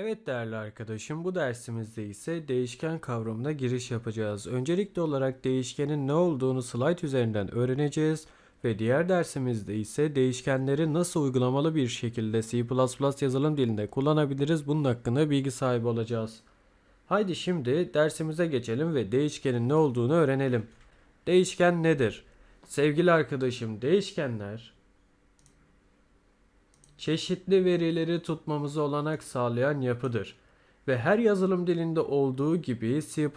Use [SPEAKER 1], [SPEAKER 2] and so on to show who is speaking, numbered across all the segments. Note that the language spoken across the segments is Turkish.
[SPEAKER 1] Evet değerli arkadaşım bu dersimizde ise değişken kavramına giriş yapacağız. Öncelikli olarak değişkenin ne olduğunu slide üzerinden öğreneceğiz ve diğer dersimizde ise değişkenleri nasıl uygulamalı bir şekilde C++ yazılım dilinde kullanabiliriz bunun hakkında bilgi sahibi olacağız. Haydi şimdi dersimize geçelim ve değişkenin ne olduğunu öğrenelim. Değişken nedir? Sevgili arkadaşım değişkenler çeşitli verileri tutmamıza olanak sağlayan yapıdır. Ve her yazılım dilinde olduğu gibi C++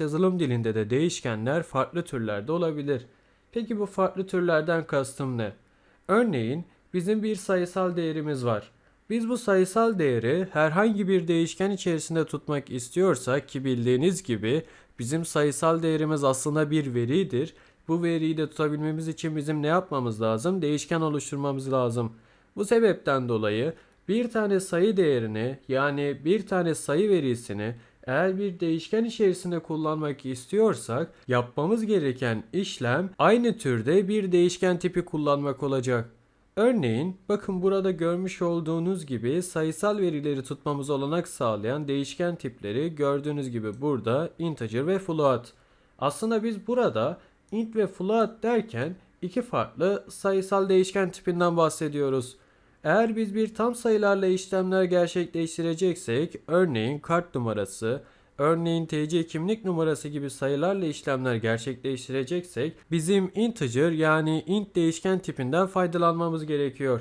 [SPEAKER 1] yazılım dilinde de değişkenler farklı türlerde olabilir. Peki bu farklı türlerden kastım ne? Örneğin bizim bir sayısal değerimiz var. Biz bu sayısal değeri herhangi bir değişken içerisinde tutmak istiyorsak ki bildiğiniz gibi bizim sayısal değerimiz aslında bir veridir. Bu veriyi de tutabilmemiz için bizim ne yapmamız lazım? Değişken oluşturmamız lazım. Bu sebepten dolayı bir tane sayı değerini yani bir tane sayı verisini eğer bir değişken içerisinde kullanmak istiyorsak yapmamız gereken işlem aynı türde bir değişken tipi kullanmak olacak. Örneğin bakın burada görmüş olduğunuz gibi sayısal verileri tutmamız olanak sağlayan değişken tipleri gördüğünüz gibi burada integer ve float. Aslında biz burada int ve float derken iki farklı sayısal değişken tipinden bahsediyoruz. Eğer biz bir tam sayılarla işlemler gerçekleştireceksek, örneğin kart numarası, örneğin TC kimlik numarası gibi sayılarla işlemler gerçekleştireceksek, bizim integer yani int değişken tipinden faydalanmamız gerekiyor.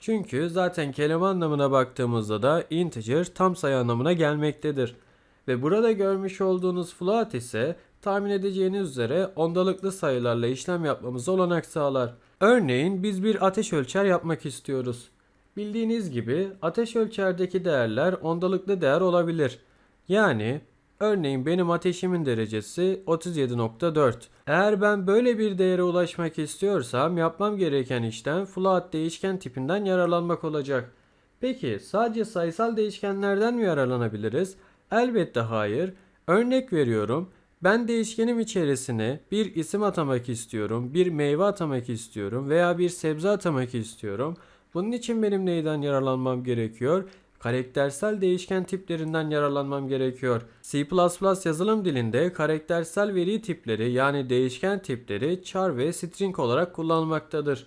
[SPEAKER 1] Çünkü zaten kelime anlamına baktığımızda da integer tam sayı anlamına gelmektedir. Ve burada görmüş olduğunuz float ise tahmin edeceğiniz üzere ondalıklı sayılarla işlem yapmamıza olanak sağlar. Örneğin biz bir ateş ölçer yapmak istiyoruz. Bildiğiniz gibi ateş ölçerdeki değerler ondalıklı değer olabilir. Yani örneğin benim ateşimin derecesi 37.4. Eğer ben böyle bir değere ulaşmak istiyorsam yapmam gereken işlem float değişken tipinden yararlanmak olacak. Peki sadece sayısal değişkenlerden mi yararlanabiliriz? Elbette hayır. Örnek veriyorum. Ben değişkenim içerisine bir isim atamak istiyorum, bir meyve atamak istiyorum veya bir sebze atamak istiyorum. Bunun için benim neyden yararlanmam gerekiyor? Karaktersel değişken tiplerinden yararlanmam gerekiyor. C++ yazılım dilinde karaktersel veri tipleri yani değişken tipleri char ve string olarak kullanılmaktadır.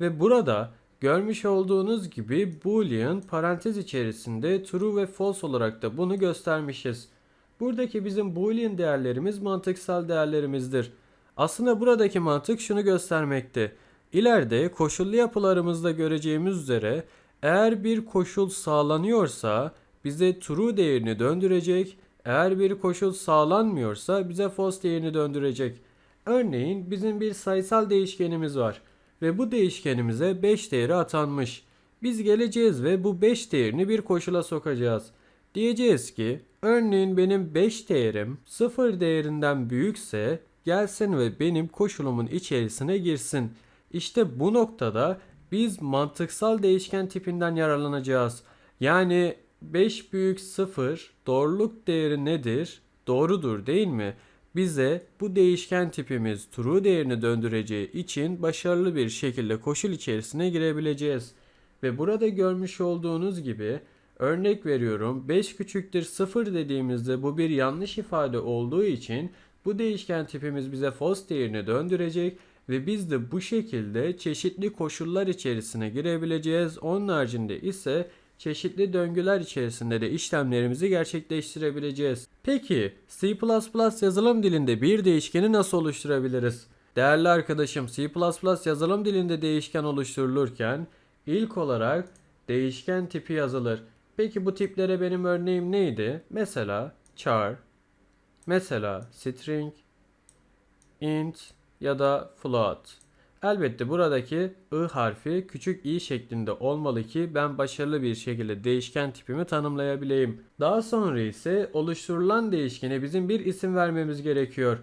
[SPEAKER 1] Ve burada görmüş olduğunuz gibi boolean parantez içerisinde true ve false olarak da bunu göstermişiz. Buradaki bizim boolean değerlerimiz mantıksal değerlerimizdir. Aslında buradaki mantık şunu göstermekte. İleride koşullu yapılarımızda göreceğimiz üzere eğer bir koşul sağlanıyorsa bize true değerini döndürecek. Eğer bir koşul sağlanmıyorsa bize false değerini döndürecek. Örneğin bizim bir sayısal değişkenimiz var ve bu değişkenimize 5 değeri atanmış. Biz geleceğiz ve bu 5 değerini bir koşula sokacağız. Diyeceğiz ki örneğin benim 5 değerim 0 değerinden büyükse gelsin ve benim koşulumun içerisine girsin. İşte bu noktada biz mantıksal değişken tipinden yararlanacağız. Yani 5 büyük 0 doğruluk değeri nedir? Doğrudur değil mi? Bize bu değişken tipimiz true değerini döndüreceği için başarılı bir şekilde koşul içerisine girebileceğiz. Ve burada görmüş olduğunuz gibi örnek veriyorum 5 küçüktür 0 dediğimizde bu bir yanlış ifade olduğu için bu değişken tipimiz bize false değerini döndürecek ve biz de bu şekilde çeşitli koşullar içerisine girebileceğiz. Onun haricinde ise çeşitli döngüler içerisinde de işlemlerimizi gerçekleştirebileceğiz. Peki C++ yazılım dilinde bir değişkeni nasıl oluşturabiliriz? Değerli arkadaşım C++ yazılım dilinde değişken oluşturulurken ilk olarak değişken tipi yazılır. Peki bu tiplere benim örneğim neydi? Mesela char, mesela string, int, ya da float. Elbette buradaki i harfi küçük i şeklinde olmalı ki ben başarılı bir şekilde değişken tipimi tanımlayabileyim. Daha sonra ise oluşturulan değişkene bizim bir isim vermemiz gerekiyor.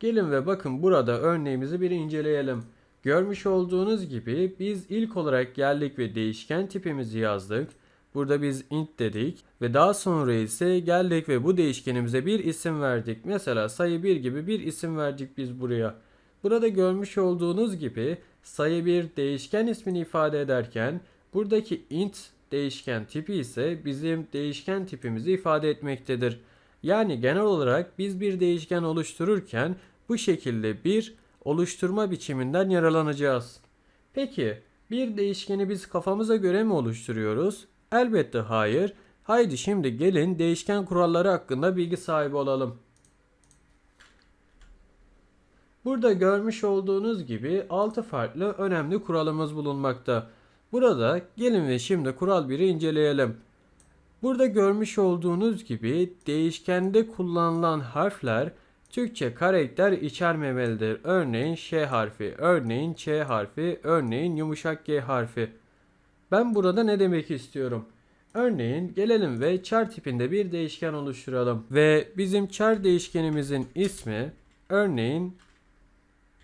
[SPEAKER 1] Gelin ve bakın burada örneğimizi bir inceleyelim. Görmüş olduğunuz gibi biz ilk olarak geldik ve değişken tipimizi yazdık. Burada biz int dedik ve daha sonra ise geldik ve bu değişkenimize bir isim verdik. Mesela sayı 1 gibi bir isim verdik biz buraya. Burada görmüş olduğunuz gibi sayı bir değişken ismini ifade ederken buradaki int değişken tipi ise bizim değişken tipimizi ifade etmektedir. Yani genel olarak biz bir değişken oluştururken bu şekilde bir oluşturma biçiminden yararlanacağız. Peki bir değişkeni biz kafamıza göre mi oluşturuyoruz? Elbette hayır. Haydi şimdi gelin değişken kuralları hakkında bilgi sahibi olalım. Burada görmüş olduğunuz gibi 6 farklı önemli kuralımız bulunmakta. Burada gelin ve şimdi kural 1'i inceleyelim. Burada görmüş olduğunuz gibi değişkende kullanılan harfler Türkçe karakter içermemelidir. Örneğin Ş harfi, örneğin Ç harfi, örneğin yumuşak G harfi. Ben burada ne demek istiyorum? Örneğin gelelim ve char tipinde bir değişken oluşturalım. Ve bizim char değişkenimizin ismi örneğin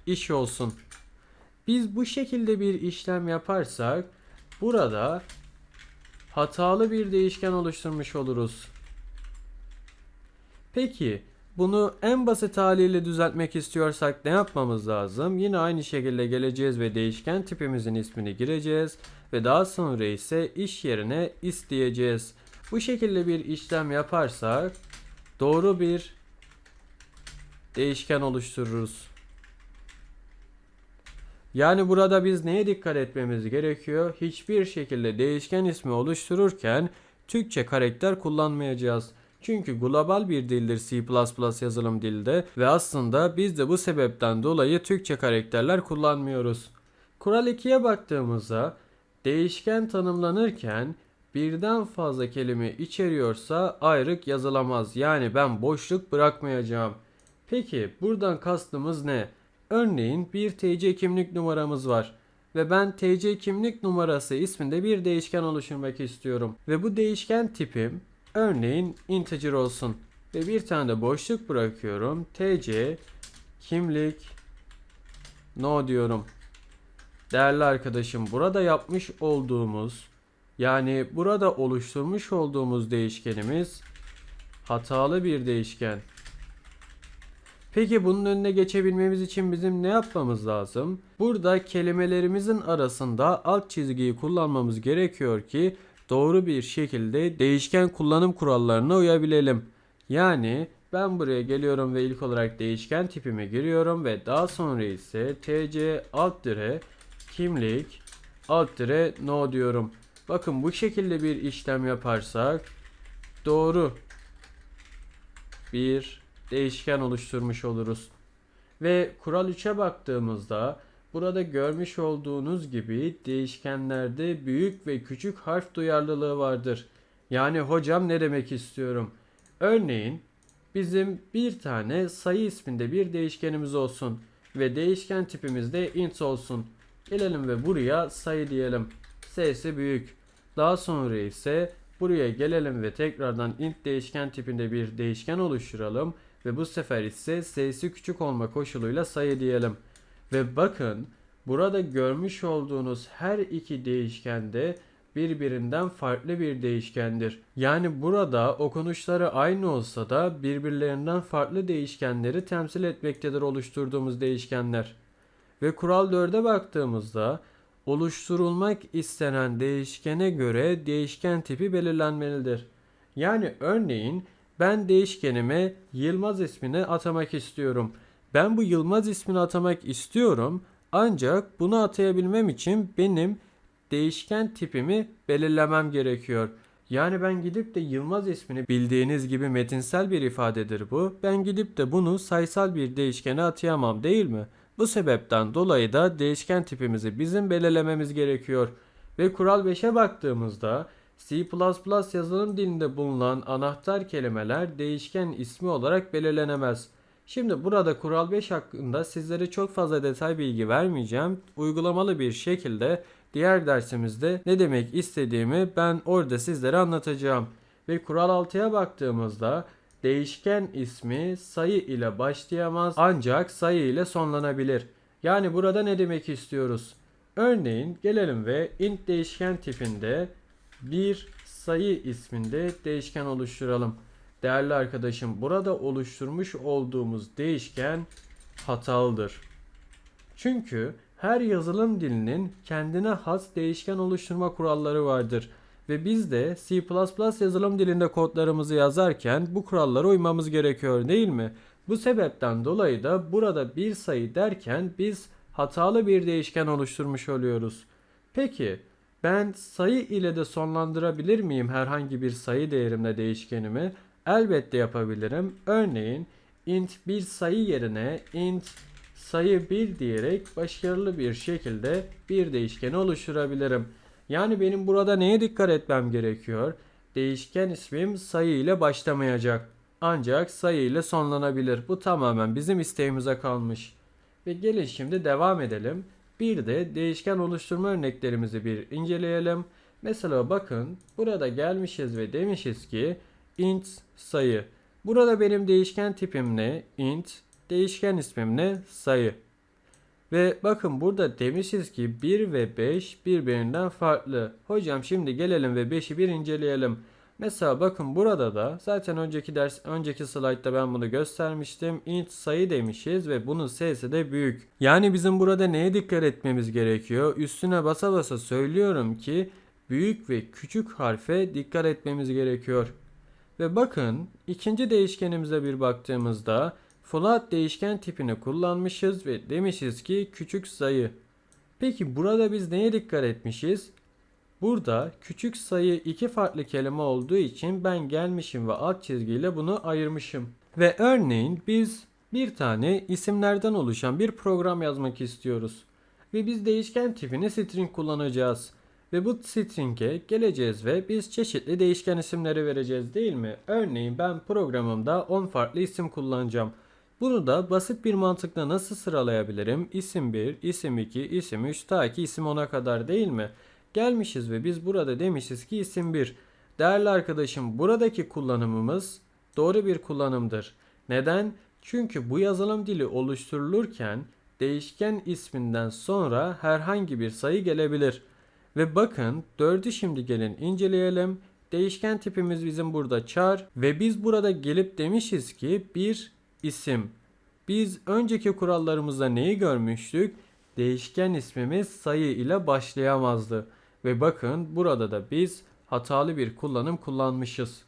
[SPEAKER 1] iş olsun. Biz bu şekilde bir işlem yaparsak burada hatalı bir değişken oluşturmuş oluruz. Peki bunu en basit haliyle düzeltmek istiyorsak ne yapmamız lazım? Yine aynı şekilde geleceğiz ve değişken tipimizin ismini gireceğiz ve daha sonra ise iş yerine isteyeceğiz. Bu şekilde bir işlem yaparsak doğru bir değişken oluştururuz. Yani burada biz neye dikkat etmemiz gerekiyor? Hiçbir şekilde değişken ismi oluştururken Türkçe karakter kullanmayacağız. Çünkü global bir dildir C++ yazılım dilde ve aslında biz de bu sebepten dolayı Türkçe karakterler kullanmıyoruz. Kural 2'ye baktığımızda değişken tanımlanırken birden fazla kelime içeriyorsa ayrık yazılamaz. Yani ben boşluk bırakmayacağım. Peki buradan kastımız ne? Örneğin bir TC kimlik numaramız var ve ben TC kimlik numarası isminde bir değişken oluşturmak istiyorum. Ve bu değişken tipim örneğin integer olsun ve bir tane de boşluk bırakıyorum. TC kimlik no diyorum. Değerli arkadaşım burada yapmış olduğumuz yani burada oluşturmuş olduğumuz değişkenimiz hatalı bir değişken. Peki bunun önüne geçebilmemiz için bizim ne yapmamız lazım? Burada kelimelerimizin arasında alt çizgiyi kullanmamız gerekiyor ki doğru bir şekilde değişken kullanım kurallarına uyabilelim. Yani ben buraya geliyorum ve ilk olarak değişken tipimi giriyorum ve daha sonra ise tc alt dire kimlik alt dire no diyorum. Bakın bu şekilde bir işlem yaparsak doğru bir değişken oluşturmuş oluruz. Ve kural 3'e baktığımızda burada görmüş olduğunuz gibi değişkenlerde büyük ve küçük harf duyarlılığı vardır. Yani hocam ne demek istiyorum? Örneğin bizim bir tane sayı isminde bir değişkenimiz olsun ve değişken tipimiz de int olsun. Gelelim ve buraya sayı diyelim. S'si büyük. Daha sonra ise buraya gelelim ve tekrardan int değişken tipinde bir değişken oluşturalım ve bu sefer ise s'si küçük olma koşuluyla sayı diyelim. Ve bakın burada görmüş olduğunuz her iki değişkende birbirinden farklı bir değişkendir. Yani burada okunuşları aynı olsa da birbirlerinden farklı değişkenleri temsil etmektedir oluşturduğumuz değişkenler. Ve kural 4'e baktığımızda oluşturulmak istenen değişkene göre değişken tipi belirlenmelidir. Yani örneğin ben değişkenime Yılmaz ismini atamak istiyorum. Ben bu Yılmaz ismini atamak istiyorum ancak bunu atayabilmem için benim değişken tipimi belirlemem gerekiyor. Yani ben gidip de Yılmaz ismini bildiğiniz gibi metinsel bir ifadedir bu. Ben gidip de bunu sayısal bir değişkene atayamam değil mi? Bu sebepten dolayı da değişken tipimizi bizim belirlememiz gerekiyor. Ve kural 5'e baktığımızda C++ yazılım dilinde bulunan anahtar kelimeler değişken ismi olarak belirlenemez. Şimdi burada kural 5 hakkında sizlere çok fazla detay bilgi vermeyeceğim. Uygulamalı bir şekilde diğer dersimizde ne demek istediğimi ben orada sizlere anlatacağım. Ve kural 6'ya baktığımızda değişken ismi sayı ile başlayamaz ancak sayı ile sonlanabilir. Yani burada ne demek istiyoruz? Örneğin gelelim ve int değişken tipinde bir sayı isminde değişken oluşturalım. Değerli arkadaşım burada oluşturmuş olduğumuz değişken hatalıdır. Çünkü her yazılım dilinin kendine has değişken oluşturma kuralları vardır. Ve biz de C++ yazılım dilinde kodlarımızı yazarken bu kurallara uymamız gerekiyor değil mi? Bu sebepten dolayı da burada bir sayı derken biz hatalı bir değişken oluşturmuş oluyoruz. Peki ben sayı ile de sonlandırabilir miyim herhangi bir sayı değerimle değişkenimi? Elbette yapabilirim. Örneğin int bir sayı yerine int sayı 1 diyerek başarılı bir şekilde bir değişkeni oluşturabilirim. Yani benim burada neye dikkat etmem gerekiyor? Değişken ismim sayı ile başlamayacak. Ancak sayı ile sonlanabilir. Bu tamamen bizim isteğimize kalmış. Ve gelin şimdi devam edelim. Bir de değişken oluşturma örneklerimizi bir inceleyelim. Mesela bakın burada gelmişiz ve demişiz ki int sayı. Burada benim değişken tipim ne? int. Değişken ismim ne? Sayı. Ve bakın burada demişiz ki 1 ve 5 birbirinden farklı. Hocam şimdi gelelim ve 5'i bir inceleyelim. Mesela bakın burada da zaten önceki ders önceki slaytta ben bunu göstermiştim. int sayı demişiz ve bunun s'si de büyük. Yani bizim burada neye dikkat etmemiz gerekiyor? Üstüne basa basa söylüyorum ki büyük ve küçük harfe dikkat etmemiz gerekiyor. Ve bakın ikinci değişkenimize bir baktığımızda float değişken tipini kullanmışız ve demişiz ki küçük sayı. Peki burada biz neye dikkat etmişiz? Burada küçük sayı iki farklı kelime olduğu için ben gelmişim ve alt çizgiyle bunu ayırmışım. Ve örneğin biz bir tane isimlerden oluşan bir program yazmak istiyoruz. Ve biz değişken tipini string kullanacağız. Ve bu string'e geleceğiz ve biz çeşitli değişken isimleri vereceğiz değil mi? Örneğin ben programımda 10 farklı isim kullanacağım. Bunu da basit bir mantıkla nasıl sıralayabilirim? İsim 1, isim 2, isim 3 ta ki isim 10'a kadar değil mi? Gelmişiz ve biz burada demişiz ki isim 1. Değerli arkadaşım buradaki kullanımımız doğru bir kullanımdır. Neden? Çünkü bu yazılım dili oluşturulurken değişken isminden sonra herhangi bir sayı gelebilir. Ve bakın 4'ü şimdi gelin inceleyelim. Değişken tipimiz bizim burada char ve biz burada gelip demişiz ki bir isim. Biz önceki kurallarımızda neyi görmüştük? Değişken ismimiz sayı ile başlayamazdı. Ve bakın burada da biz hatalı bir kullanım kullanmışız.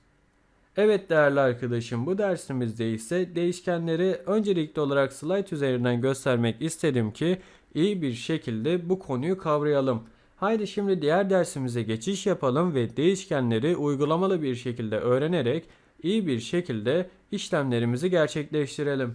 [SPEAKER 1] Evet değerli arkadaşım bu dersimizde ise değişkenleri öncelikli olarak slide üzerinden göstermek istedim ki iyi bir şekilde bu konuyu kavrayalım. Haydi şimdi diğer dersimize geçiş yapalım ve değişkenleri uygulamalı bir şekilde öğrenerek iyi bir şekilde işlemlerimizi gerçekleştirelim.